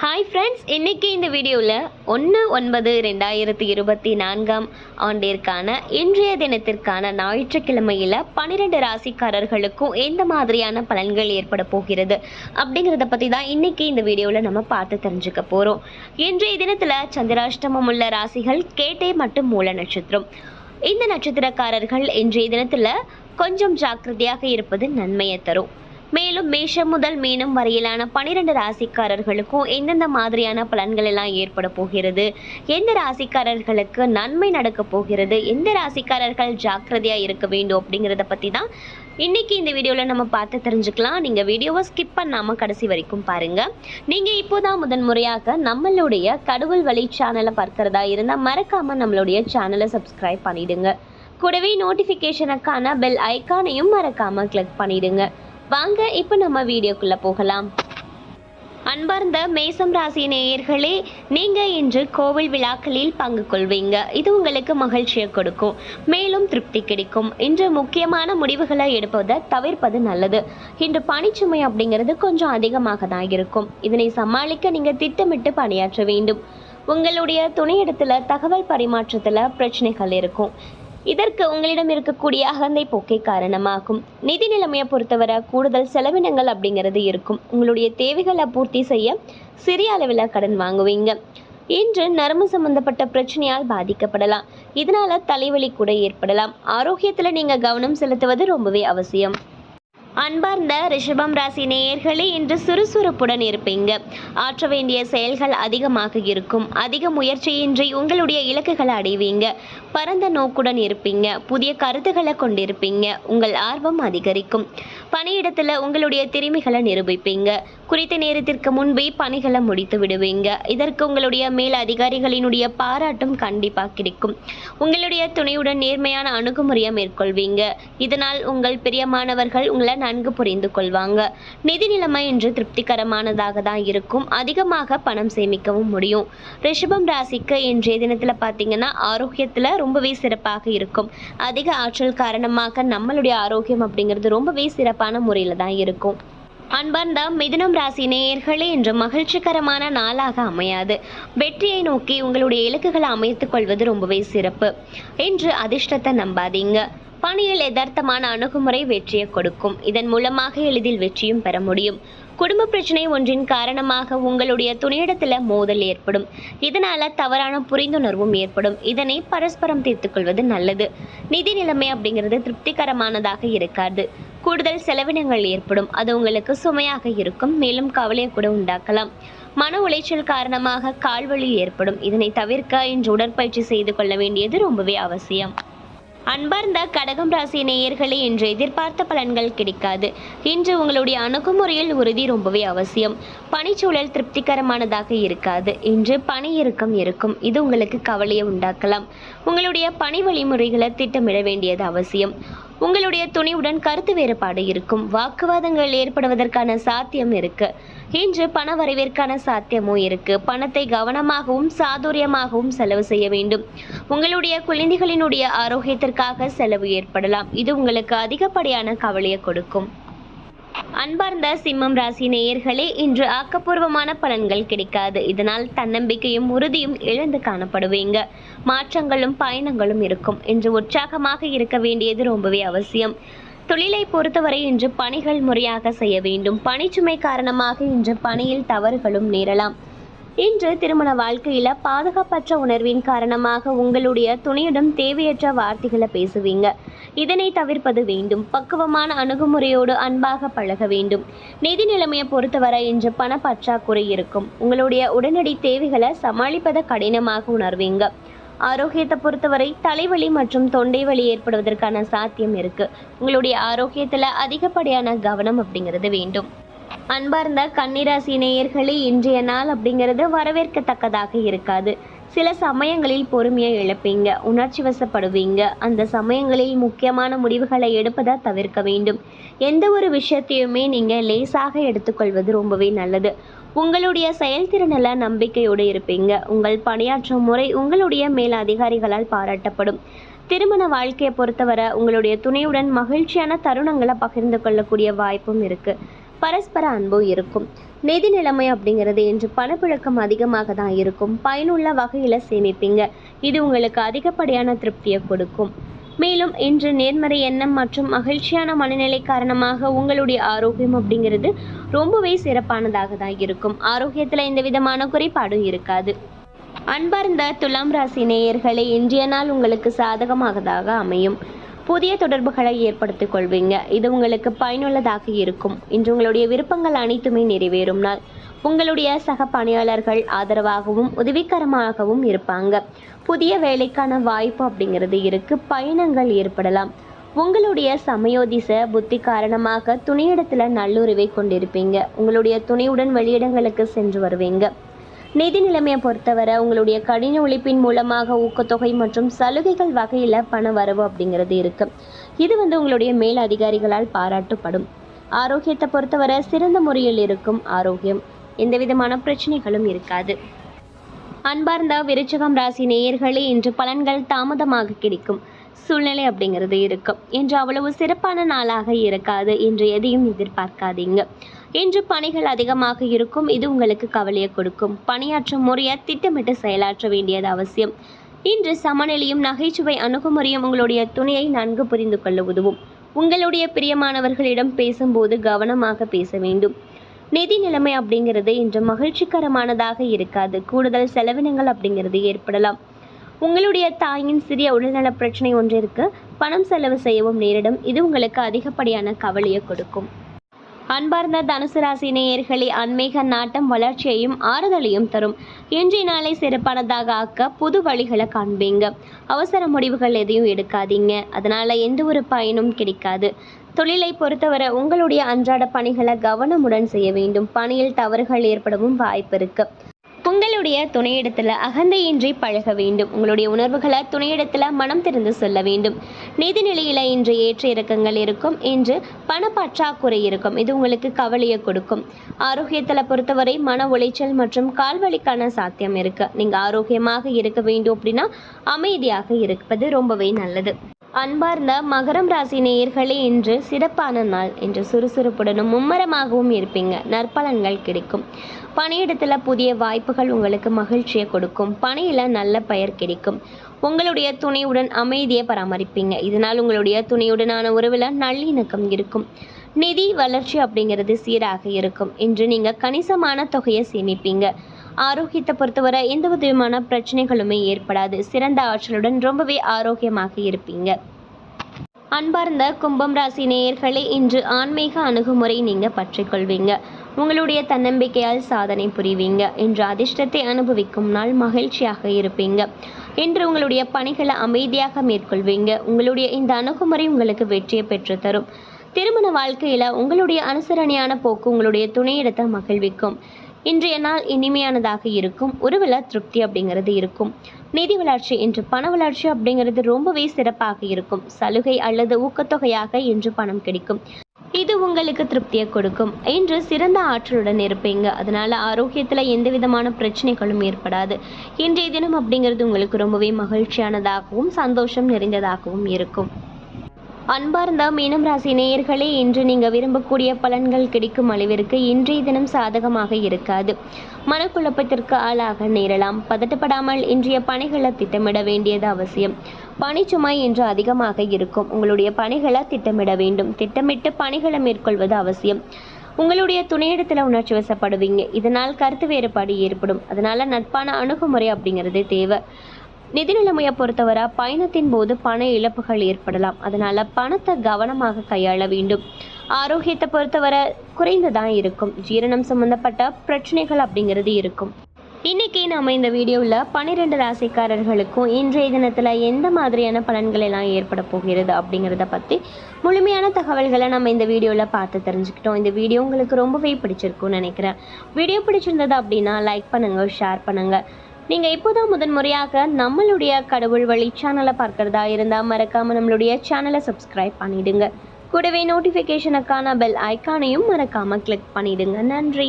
Hi friends இன்றைக்கி இந்த வீடியோவில் ஒன்று ஒன்பது ரெண்டாயிரத்தி இருபத்தி நான்காம் ஆண்டிற்கான இன்றைய தினத்திற்கான ஞாயிற்றுக்கிழமையில் பன்னிரெண்டு ராசிக்காரர்களுக்கும் எந்த மாதிரியான பலன்கள் ஏற்பட போகிறது அப்படிங்கிறத பற்றி தான் இன்றைக்கி இந்த வீடியோவில் நம்ம பார்த்து தெரிஞ்சுக்க போகிறோம் இன்றைய தினத்தில் சந்திராஷ்டமம் உள்ள ராசிகள் கேட்டே மற்றும் மூல நட்சத்திரம். இந்த நட்சத்திரக்காரர்கள் இன்றைய தினத்தில் கொஞ்சம் ஜாக்கிரதையாக இருப்பது நன்மையை தரும். மேலும் மேஷம் முதல் மீனம் வரையிலான பனிரெண்டு ராசிக்காரர்களுக்கும் எந்தெந்த மாதிரியான பலன்கள் எல்லாம் ஏற்பட போகிறது? எந்த ராசிக்காரர்களுக்கு நன்மை நடக்க போகிறது? எந்த ராசிக்காரர்கள் ஜாக்கிரதையாக இருக்க வேண்டும் அப்படிங்கிறத பற்றி தான் இன்னைக்கு இந்த வீடியோவில் நம்ம பார்த்து தெரிஞ்சுக்கலாம். நீங்கள் வீடியோவை ஸ்கிப் பண்ணாமல் கடைசி வரைக்கும் பாருங்கள் நீங்கள் இப்போதான் முதன் முறையாக நம்மளுடைய கடவுள் வழி சேனலை பார்க்குறதா இருந்தால் மறக்காமல் நம்மளுடைய சேனலை சப்ஸ்கிரைப் பண்ணிவிடுங்க கூடவே நோட்டிஃபிகேஷனுக்கான பெல் ஐக்கானையும் மறக்காமல் கிளிக் பண்ணிவிடுங்க வாங்க இப்போ நம்ம வீடியோக்குள்ள போகலாம். அன்பார்ந்த மேசம் ராசி நேயர்களே நீங்க இன்று கோவில் விழாக்களில் பங்கு கொள்வீங்க. இது உங்களுக்கு மகிழ்ச்சியை கொடுக்கும் மேலும் திருப்தி கிடைக்கும். இன்று முக்கியமான முடிவுகளை எடுப்பதை தவிர்ப்பது நல்லது. இன்று பணிச்சுமை அப்படிங்கிறது கொஞ்சம் அதிகமாக தான் இருக்கும். இதனை சமாளிக்க நீங்க திட்டமிட்டு பணியாற்ற வேண்டும். உங்களுடைய துணையிடத்துல தகவல் பரிமாற்றத்துல பிரச்சனைகள் இருக்கும். இதற்கு உங்களிடம் இருக்கக்கூடிய அகந்தை போக்கை காரணமாகும். நிதி நிலைமையை பொறுத்தவரை கூடுதல் செலவினங்கள் அப்படிங்கிறது இருக்கும். உங்களுடைய தேவைகளை பூர்த்தி செய்ய சிறிய அளவில் கடன் வாங்குவீங்க. இன்று நரம்பு சம்பந்தப்பட்ட பிரச்சனையால் பாதிக்கப்படலாம். இதனால தலைவலி கூட ஏற்படலாம். ஆரோக்கியத்தில் நீங்கள் கவனம் செலுத்துவது ரொம்பவே அவசியம். அன்பார்ந்த ரிஷபம் ராசி நேயர்களே இன்று சுறுசுறுப்புடன் இருப்பீங்க. ஆற்ற வேண்டிய செயல்கள் அதிகமாக இருக்கும். அதிக முயற்சியின்றி உங்களுடைய இலக்குகளை அடைவீங்க. பரந்த நோக்குடன் இருப்பீங்க. புதிய கருத்துக்களை கொண்டிருப்பீங்க. உங்கள் ஆர்வம் அதிகரிக்கும். பணியிடத்தில் உங்களுடைய திறமைகளை நிரூபிப்பீங்க. குறித்த நேரத்திற்கு முன்பே பணிகளை முடித்து விடுவீங்க. இதற்கு உங்களுடைய மேல் அதிகாரிகளினுடைய பாராட்டும் கண்டிப்பாக கிடைக்கும். உங்களுடைய துணையுடன் நேர்மையான அணுகுமுறையை மேற்கொள்வீங்க. இதனால் உங்கள் பிரியமானவர்கள் உங்களை நன்கு புரிந்து கொள்வாங்க. நிதி நிலைமை இன்று திருப்திகரமானதாக தான் இருக்கும். அதிகமாக பணம் சேமிக்கவும் முடியும். ரிஷபம் ராசிக்கு இன்றைய தினத்தில் பார்த்தீங்கன்னா ஆரோக்கியத்தில் ரொம்பவே சிறப்பாக இருக்கும். அதிக ஆற்றல் காரணமாக நம்மளுடைய ஆரோக்கியம் அப்படிங்கிறது ரொம்பவே சிறப்பான முறையில் தான் இருக்கும். அன்பார்ந்த மிதுனம் ராசி நேயர்களே இன்று மகிழ்ச்சிகரமான நாளாக அமையாது. வெற்றியை நோக்கி உங்களுடைய இலக்குகளை அமைத்துக் கொள்வது ரொம்பவே சிறப்பு. இன்று அதிர்ஷ்டத்தை நம்பாதீங்க. பணியில் யதார்த்தமான அணுகுமுறை வெற்றியை கொடுக்கும். இதன் மூலமாக எளிதில் வெற்றியும் பெற முடியும். குடும்ப பிரச்சனை ஒன்றின் காரணமாக உங்களுடைய துணையிடத்தில் மோதல் ஏற்படும். இதனால தவறான புரிந்துணர்வும் ஏற்படும். இதனை பரஸ்பரம் தீர்த்து கொள்வது நல்லது. நிதி நிலைமை அப்படிங்கிறது திருப்திகரமானதாக இருக்காது. கூடுதல் செலவினங்கள் ஏற்படும். அது உங்களுக்கு சுமையாக இருக்கும். மேலும் கவலையை கூட உண்டாக்கலாம். மன உளைச்சல் காரணமாக கால்வலி ஏற்படும். இதனை தவிர்க்க இன்று உடற்பயிற்சி செய்து கொள்ள வேண்டியது ரொம்பவே அவசியம். அன்பார்ந்த கடகம் ராசி நேயர்களே இன்று எதிர்பார்த்த பலன்கள் கிடைக்காது. இன்று உங்களுடைய அணுகுமுறையில் உறுதி ரொம்பவே அவசியம். பணிச்சூழல் திருப்திகரமானதாக இருக்காது. இன்று பணி இறுக்கம் இருக்கும். இது உங்களுக்கு கவலையை உண்டாக்கலாம். உங்களுடைய பணி வழிமுறைகளை திட்டமிட வேண்டியது அவசியம். உங்களுடைய துணிவுடன் கருத்து வேறுபாடு இருக்கும். வாக்குவாதங்கள் ஏற்படுவதற்கான சாத்தியம் இருக்கு. இன்று பண வரவிற்கான சாத்தியமும் இருக்கு. பணத்தை கவனமாகவும் சாதுரியமாகவும் செலவு செய்ய வேண்டும். உங்களுடைய குழந்தைகளினுடைய ஆரோக்கியத்திற்காக செலவு ஏற்படலாம். இது உங்களுக்கு அதிகப்படியான கவலையை கொடுக்கும். அன்பார்ந்த சிம்மம் ராசி நேயர்களே இன்று ஆக்கப்பூர்வமான பலன்கள் கிடைக்காது. இதனால் தன்னம்பிக்கையும் உறுதியும் இழந்து காணப்படுவீங்க. மாற்றங்களும் பயணங்களும் இருக்கும். இன்று உற்சாகமாக இருக்க வேண்டியது ரொம்பவே அவசியம். தொழிலை பொறுத்தவரை இன்று பணிகள் முறையாக செய்ய வேண்டும். பணிச்சுமை காரணமாக இன்று பணியில் தவறுகளும் நேரலாம். இன்று திருமண வாழ்க்கையில பாதுகாப்பற்ற உணர்வின் காரணமாக உங்களுடைய துணையிடம் தேவையற்ற வார்த்தைகளை பேசுவீங்க. இதனை தவிர்ப்பது வேண்டும். பக்குவமான அணுகுமுறையோடு அன்பாக பழக வேண்டும். நிதி நிலைமையை பொறுத்தவரை இன்று பண பற்றாக்குறை இருக்கும். உங்களுடைய உடனடி தேவைகளை சமாளிப்பதை கடினமாக உணர்வீங்க. ஆரோக்கியத்தை பொறுத்தவரை தலைவலி மற்றும் தொண்டை வலி ஏற்படுவதற்கான சாத்தியம் இருக்கு. உங்களுடைய ஆரோக்கியத்துல அதிகப்படியான கவனம் அப்படிங்கிறது வேண்டும். அன்பார்ந்த கன்னிராசி நேயர்களே இன்றைய நாள் அப்படிங்கிறது வரவேற்கத்தக்கதாக இருக்காது. சில சமயங்களில் பொறுமையை இழப்பீங்க உணர்ச்சி வசப்படுவீங்க. அந்த சமயங்களில் முக்கியமான முடிவுகளை எடுப்பதை தவிர்க்க வேண்டும். எந்த ஒரு விஷயத்தையுமே நீங்கள் லேசாக எடுத்துக்கொள்வது ரொம்பவே நல்லது. உங்களுடைய செயல்திறனில் நம்பிக்கையோடு இருப்பீங்க. உங்கள் பணியாற்றும் முறை உங்களுடைய மேல் அதிகாரிகளால் பாராட்டப்படும். திருமண வாழ்க்கையை பொறுத்தவரை உங்களுடைய துணையுடன் மகிழ்ச்சியான தருணங்களை பகிர்ந்து கொள்ளக்கூடிய வாய்ப்பும் இருக்குது பரஸ்பர அன்பும் இருக்கும். நிதி நிலைமை அப்படிங்கிறது இன்று பணப்புழக்கம் அதிகமாக தான் இருக்கும். பயனுள்ள வகையில் சேமிப்பீங்க. இது உங்களுக்கு அதிகப்படியான திருப்தியை கொடுக்கும். மேலும் இன்று நேர்மறை எண்ணம் மற்றும் மகிழ்ச்சியான மனநிலை காரணமாக உங்களுடைய ஆரோக்கியம் அப்படிங்கிறது ரொம்பவே சிறப்பானதாக தான் இருக்கும். ஆரோக்கியத்தில் எந்த விதமான குறைபாடும் இருக்காது. அன்பார்ந்த துலாம் ராசி நேயர்களே இன்றைய நாள் உங்களுக்கு சாதகமாகதாக அமையும். புதிய தொடர்புகளை ஏற்படுத்திக் கொள்வீங்க. இது உங்களுக்கு பயனுள்ளதாக இருக்கும். இன்று உங்களுடைய விருப்பங்கள் அனைத்துமே நிறைவேறும் நாள். உங்களுடைய சக பணியாளர்கள் ஆதரவாகவும் உதவிகரமாகவும் இருப்பாங்க. புதிய வேலைக்கான வாய்ப்பு அப்படிங்கிறது இருக்கு. பயணங்கள் ஏற்படலாம். உங்களுடைய சமயோதிச புத்தி காரணமாக துணையிடத்தில் நல்லுறவை கொண்டிருப்பீங்க. உங்களுடைய துணையுடன் வெளியிடங்களுக்கு சென்று வருவீங்க. நிதி நிலைமையை பொறுத்தவரை உங்களுடைய கடின உழைப்பின் மூலமாக ஊக்கத்தொகை மற்றும் சலுகைகள் வகையில் பண வரவு அப்படிங்கிறது இருக்கு. இது வந்து உங்களுடைய மேல் அதிகாரிகளால் பாராட்டப்படும். ஆரோக்கியத்தை பொறுத்தவரை சிறந்த முறையில் இருக்கும் ஆரோக்கியம். எந்த விதமான பிரச்சனைகளும் இருக்காது. அன்பார்ந்த விருச்சகம் ராசி நேயர்களே இன்று பலன்கள் தாமதமாக கிடைக்கும். சூழ்நிலை அப்படிங்கிறது இருக்கும். இன்று அவ்வளவு சிறப்பான நாளாக இருக்காது இன்று எதையும் எதிர்பார்க்காதீங்க. இன்று பணிகள் அதிகமாக இருக்கும். இது உங்களுக்கு கவலையை கொடுக்கும். பணியாற்றும் முறையை திட்டமிட்டு செயலாற்ற வேண்டியது அவசியம். இன்று சமநிலையும் நகைச்சுவை அணுகுமுறையும் உங்களுடைய துணையை நன்கு புரிந்து கொள்ள உதவும். உங்களுடைய பிரியமானவர்களிடம் பேசும்போது கவனமாக பேச வேண்டும். நிதி நிலைமை அப்படிங்கிறது இன்று மகிழ்ச்சிகரமானதாக இருக்காது. கூடுதல் செலவினங்கள் அப்படிங்கிறது ஏற்படலாம். உங்களுடைய தாயின் சிறிய உடல்நல பிரச்சனை ஒன்றிற்கு பணம் செலவு செய்யவும் நேரிடும். இது உங்களுக்கு அதிகப்படியான கவலையை கொடுக்கும். அன்பார்ந்த தனுசு ராசி நேயர்களே ஆன்மீக நாட்டம் வளர்ச்சியையும் ஆறுதலையும் தரும். இன்றைய நாளை சிறப்பானதாக ஆக்க புது வழிகளை காண்பீங்க. அவசர முடிவுகள் எதையும் எடுக்காதீங்க. அதனால எந்த ஒரு பயனும் கிடைக்காது. தொழிலை பொறுத்தவரை உங்களுடைய அன்றாட பணிகளை கவனமுடன் செய்ய வேண்டும். பணியில் தவறுகள் ஏற்படவும் வாய்ப்பு இருக்கு. உங்களுடைய துணையிடத்தில் அகந்தையின்றி பழக வேண்டும். உங்களுடைய உணர்வுகளை துணையிடத்தில் மனம் திறந்து சொல்ல வேண்டும். நிதிநிலையில் இன்று ஏற்ற இறக்கங்கள் இருக்கும். இன்று பணப்பற்றாக்குறை இருக்கும். இது உங்களுக்கு கவலையை கொடுக்கும். ஆரோக்கியத்தில் பொறுத்தவரை மன உளைச்சல் மற்றும் கால்வலிக்கான சாத்தியம் இருக்கு. நீங்கள் ஆரோக்கியமாக இருக்க வேண்டும் அப்படின்னா அமைதியாக இருப்பது ரொம்பவே நல்லது. அன்பார்ந்த மகரம் ராசி நேயர்களே இன்று சிறப்பான நாள். இன்று சுறுசுறுப்புடனும் மும்மரமாகவும் இருப்பீங்க. நற்பலன்கள் கிடைக்கும். பணியிடத்தில் புதிய வாய்ப்புகள் உங்களுக்கு மகிழ்ச்சியை கொடுக்கும். பணியில் நல்ல பெயர் கிடைக்கும். உங்களுடைய துணையுடன் அமைதியை பராமரிப்பீங்க. இதனால் உங்களுடைய துணையுடனான உறவில் நல்லிணக்கம் இருக்கும். நிதி வளர்ச்சி அப்படிங்கிறது சீராக இருக்கும். இன்று நீங்கள் கணிசமான தொகையை சேமிப்பீங்க. ஆரோக்கியத்தை பொறுத்தவரை எந்த விதமான பிரச்சனைகளுமே ஏற்படாது. சிறந்த ஆற்றலுடன் ரொம்பவே ஆரோக்கியமாக இருப்பீங்க. அன்பார்ந்த கும்பம் ராசி நேயர்களே இன்று ஆன்மீக அணுகுமுறை நீங்கள் பற்றிக்கொள்வீங்க. உங்களுடைய தன்னம்பிக்கையால் சாதனை புரிவீங்க. இன்று அதிர்ஷ்டத்தை அனுபவிக்கும் நாள் மகிழ்ச்சியாக இருப்பீங்க. இன்று உங்களுடைய பணிகளை அமைதியாக மேற்கொள்வீங்க. உங்களுடைய இந்த அணுகுமுறை உங்களுக்கு வெற்றியை பெற்றுத்தரும். திருமண வாழ்க்கையில் உங்களுடைய அனுசரணையான போக்கு உங்களுடைய துணையிடத்தை மகிழ்விக்கும். இன்றைய நாள் இனிமையானதாக இருக்கும். உறவில் திருப்தி அப்படிங்கிறது இருக்கும். நிதி வளர்ச்சி இன்று பண வளர்ச்சி அப்படிங்கிறது ரொம்பவே சிறப்பாக இருக்கும். சலுகை அல்லது ஊக்கத்தொகையாக இன்று பணம் கிடைக்கும். இது உங்களுக்கு திருப்தியை கொடுக்கும். இன்று சிறந்த ஆற்றலுடன் இருப்பீங்க. அதனால ஆரோக்கியத்தில் எந்த விதமான பிரச்சனைகளும் ஏற்படாது. இன்றைய தினம் அப்படிங்கிறது உங்களுக்கு ரொம்பவே மகிழ்ச்சியானதாகவும் சந்தோஷம் நிறைந்ததாகவும் இருக்கும். அன்பார்ந்த மீனம் ராசி நேயர்களே இன்று நீங்கள் விரும்பக்கூடிய பலன்கள் கிடைக்கும் அளவிற்கு இன்றைய தினம் சாதகமாக இருக்காது. மனக்குழப்பத்திற்கு ஆளாக நேரலாம். பதட்டப்படாமல் இன்றைய பணிகளை திட்டமிட வேண்டியது அவசியம். பணிச்சுமை இன்று அதிகமாக இருக்கும். உங்களுடைய பணிகளை திட்டமிட வேண்டும். திட்டமிட்டு பணிகளை மேற்கொள்வது அவசியம். உங்களுடைய துணையிடத்தில் உணர்ச்சி வசப்படுவீங்க. இதனால் கருத்து வேறுபாடு ஏற்படும். அதனால நட்பான அணுகுமுறை அப்படிங்கிறது தேவை. நிதி நிலைமையை பொறுத்தவரை பயணத்தின் போது பண இழப்புகள் ஏற்படலாம். அதனால பணத்தை கவனமாக கையாள வேண்டும். ஆரோக்கியத்தை பொறுத்தவரை குறைந்து தான் இருக்கும். ஜீரணம் சம்பந்தப்பட்ட பிரச்சனைகள் அப்படிங்கிறது இருக்கும். இன்னைக்கு நம்ம இந்த வீடியோவில் பன்னிரெண்டு ராசிக்காரர்களுக்கும் இன்றைய தினத்தில் எந்த மாதிரியான பலன்கள் எல்லாம் ஏற்பட போகிறது அப்படிங்கிறத பற்றி முழுமையான தகவல்களை நம்ம இந்த வீடியோவில் பார்த்து தெரிஞ்சுக்கிட்டோம். இந்த வீடியோ உங்களுக்கு ரொம்பவே பிடிச்சிருக்கும்னு நினைக்கிறேன். வீடியோ பிடிச்சிருந்தது அப்படின்னா லைக் பண்ணுங்கள் ஷேர் பண்ணுங்கள் நீங்கள் இப்போதான் முதன் முறையாக நம்மளுடைய கடவுள் வழி சேனலை பார்க்குறதா இருந்தால் மறக்காமல் நம்மளுடைய சேனலை சப்ஸ்கிரைப் பண்ணிடுங்க. கூடவே நோட்டிஃபிகேஷனுக்கான பெல் ஐக்கானையும் மறக்காமல் கிளிக் பண்ணிடுங்க. நன்றி.